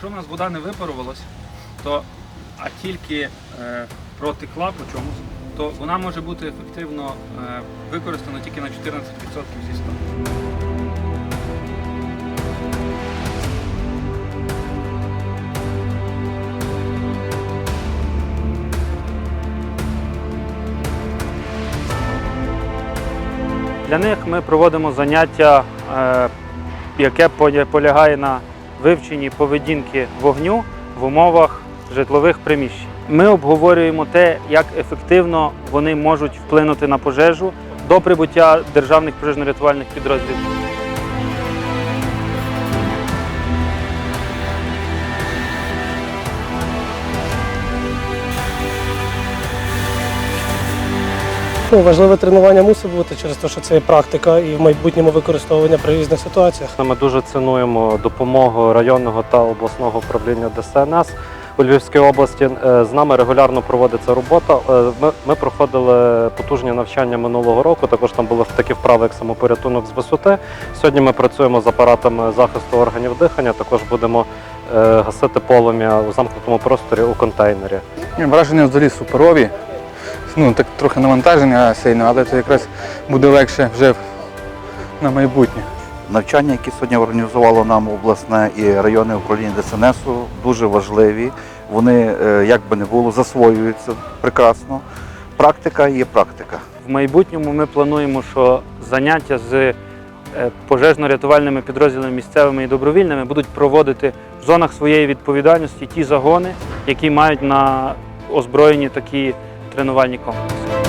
Якщо в нас вода не випарувалась, то а тільки е, протекла по чомусь, то вона може бути ефективно е, використана тільки на 14% зі 100. Для них ми проводимо заняття, е, яке полягає на вивченні поведінки вогню в умовах житлових приміщень. Ми обговорюємо те, як ефективно вони можуть вплинути на пожежу до прибуття державних пожежно-рятувальних підрозділів. Ну, важливе тренування мусить бути через те, що це є практика і в майбутньому використовування при різних ситуаціях. Ми дуже цінуємо допомогу районного та обласного управління ДСНС у Львівській області. Е, З нами регулярно проводиться робота. Е, Ми, ми проходили потужні навчання минулого року. Також там були такі вправи, як самопорятунок з висоти. Сьогодні ми працюємо з апаратами захисту органів дихання. Також будемо е, гасити полум'я у замкнутому просторі у контейнері. Враження взагалі суперові. Ну, так трохи навантаження сильно, але це якраз буде легше вже на майбутнє. Навчання, які сьогодні організувало нам обласне і районне управління ДСНСу, дуже важливі. Вони, е, як би не було, засвоюються прекрасно. Практика є практика. В майбутньому ми плануємо, що заняття з е, пожежно-рятувальними підрозділами місцевими і добровільними будуть проводити в зонах своєї відповідальності ті загони, які мають на озброєні такі тренувальні комплекси.